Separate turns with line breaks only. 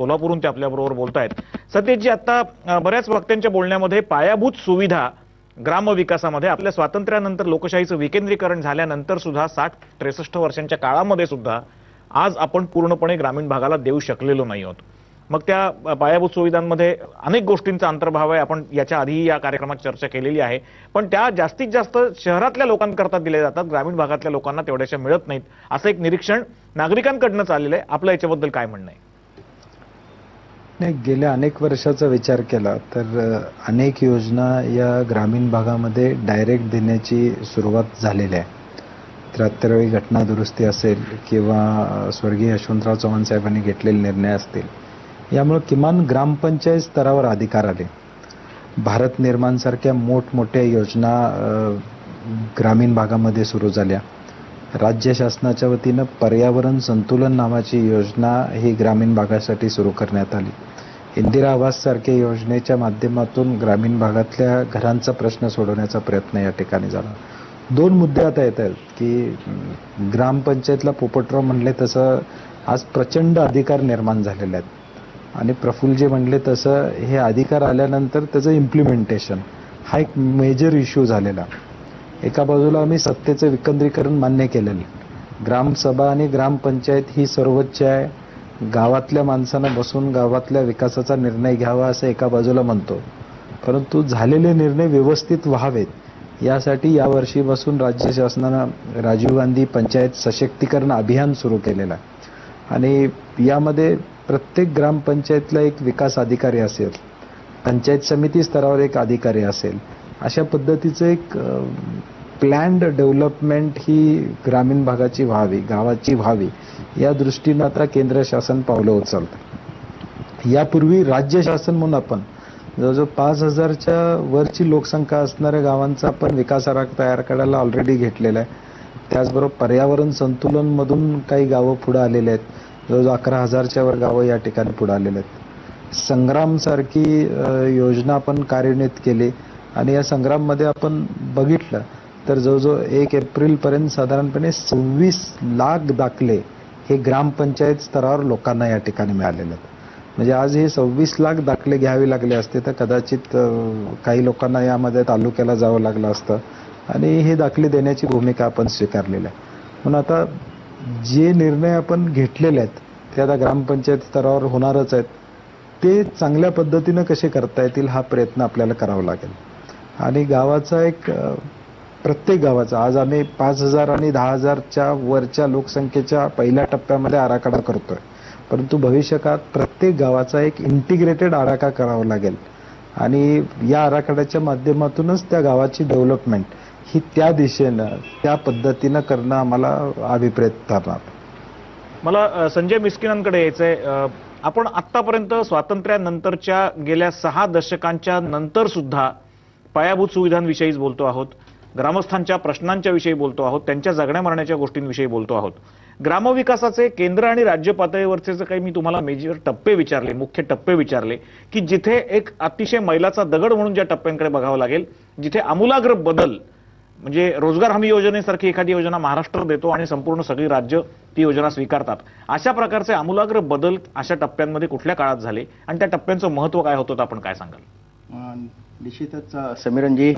कोल्हापूरहून ते आपल्याबरोबर बोलत आहेत सतीशजी आता बऱ्याच वक्त्यांच्या बोलण्यामध्ये पायाभूत सुविधा ग्रामविकासामध्ये आपल्या स्वातंत्र्यानंतर लोकशाहीचं विकेंद्रीकरण झाल्यानंतर सुद्धा साठ त्रेसष्ट वर्षांच्या काळामध्ये सुद्धा आज आपण पूर्णपणे ग्रामीण भागाला देऊ शकलेलो नाही आहोत. मग त्या पायाभूत सुविधांमध्ये अनेक गोष्टींचा अंतर्भाव आहे. आपण याच्या आधीही या कार्यक्रमात चर्चा केलेली आहे. पण त्या जास्तीत जास्त शहरातल्या लोकांकरता दिल्या जातात. ग्रामीण भागातल्या लोकांना तेवढ्याशा मिळत नाहीत. असं एक निरीक्षण नागरिकांकडनं चाललेलं आहे. आपलं याच्याबद्दल काय म्हणणं आहे?
नाही गेल्या अनेक वर्षाचा विचार केला तर अनेक योजना या ग्रामीण भागामध्ये डायरेक्ट देण्याची सुरुवात झालेली आहे. त्र्याहत्तरावी घटना दुरुस्ती असेल किंवा स्वर्गीय यशवंतराव चव्हाण साहेबांनी घेतलेले निर्णय असतील यामुळे किमान ग्रामपंचायत स्तरावर अधिकार आले. भारत निर्माणसारख्या मोठमोठ्या योजना ग्रामीण भागामध्ये सुरू झाल्या. राज्य शासनाच्या वतीनं पर्यावरण संतुलन नावाची योजना ही ग्रामीण भागासाठी सुरू करण्यात आली. इंदिरा आवास सारख्या योजनेच्या माध्यमातून ग्रामीण भागातल्या घरांचा प्रश्न सोडवण्याचा प्रयत्न या ठिकाणी झाला. दोन मुद्दे आता येत आहेत की ग्रामपंचायतला पोपटराव म्हणले तसं आज प्रचंड अधिकार निर्माण झालेले आहेत. आणि प्रफुल्लजी म्हणले तसं हे अधिकार आल्यानंतर त्याचं इम्प्लिमेंटेशन हा एक मेजर इश्यू झालेला. एका बाजूला आम्ही सत्तेचं विकेंद्रीकरण मान्य केलेलं. ग्रामसभा आणि ग्रामपंचायत ही सर्वोच्च आहे. गावातल्या माणसानं बसून गावातल्या विकासाचा निर्णय घ्यावा असं एका बाजूला म्हणतो. परंतु झालेले निर्णय व्यवस्थित व्हावेत यासाठी यावर्षीपासून राज्य शासनानं राजीव गांधी पंचायत सशक्तीकरण अभियान सुरू केलेलं. आहे आणि यामध्ये प्रत्येक ग्रामपंचायतला एक विकास अधिकारी असेल पंचायत समिती स्तरावर एक अधिकारी असेल अशा पद्धतीचं एक प्लॅन्ड डेव्हलपमेंट ही ग्रामीण भागाची व्हावी गावाची व्हावी या दृष्टीनं आता केंद्र शासन पावलं उचलतं. यापूर्वी राज्य शासन म्हणून आपण जवळजवळ पाच हजारच्या वरची लोकसंख्या असणाऱ्या गावांचा आपण विकास आराखडा तयार करायला ऑलरेडी घेतलेला आहे. त्याचबरोबर पर्यावरण संतुलनमधून काही गावं पुढे आलेले आहेत. जवळजवळ अकरा हजारच्या वर गावं या ठिकाणी पुढे आलेले आहेत. संग्रामसारखी योजना आपण कार्यान्वित केली. आणि या संग्राममध्ये आपण बघितलं तर जवळजवळ एक एप्रिलपर्यंत साधारणपणे सव्वीस लाख दाखले हे ग्रामपंचायत स्तरावर लोकांना या ठिकाणी मिळालेले आहेत. म्हणजे आज हे सव्वीस लाख दाखले घ्यावे लागले असते तर कदाचित काही लोकांना यामध्ये तालुक्याला जावं लागलं असतं. आणि हे दाखले देण्याची भूमिका आपण स्वीकारलेली आहे. म्हणून आता जे निर्णय आपण घेतलेले आहेत ते आता ग्रामपंचायत स्तरावर होणारच आहेत. ते चांगल्या पद्धतीनं कसे करता येतील हा प्रयत्न आपल्याला करावा लागेल. आणि गावाचा एक प्रत्येक गावाचा आज आम्ही पाच हजार आणि दहा हजारच्या वरच्या लोकसंख्येच्या पहिल्या टप्प्यामध्ये आराखडा करतोय. परंतु भविष्यकाळात प्रत्येक गावाचा एक इंटिग्रेटेड आराखडा करावा लागेल. आणि या आराखड्याच्या माध्यमातूनच त्या गावाची डेव्हलपमेंट ही त्या दिशेनं त्या पद्धतीनं करणं आम्हाला अभिप्रेत ठरणार.
मला संजय मिस्किनांकडे यायचंय. आपण आतापर्यंत स्वातंत्र्यानंतरच्या गेल्या सहा दशकांच्या नंतर सुद्धा पायाभूत सुविधांविषयीच बोलतो आहोत ग्रामस्थांच्या प्रश्नांच्या विषयी बोलतो आहोत त्यांच्या जगण्या मरण्याच्या गोष्टींविषयी बोलतो आहोत. ग्रामविकासाचे केंद्र आणि राज्य पातळीवरचे जे काही मी तुम्हाला मेजर टप्पे विचारले मुख्य टप्पे विचारले की जिथे एक अतिशय मैलाचा दगड म्हणून ज्या टप्प्यांकडे बघावं लागेल जिथे आमूलाग्र बदल म्हणजे रोजगार हमी योजनेसारखी एखादी योजना महाराष्ट्र देतो आणि संपूर्ण सगळी राज्य ती योजना स्वीकारतात अशा प्रकारचे आमूलाग्र बदल अशा टप्प्यांमध्ये कुठल्या काळात झाले आणि त्या टप्प्यांचं महत्त्व काय होतं आपण काय सांगाल?
निश्चितच समीरन समीरनजी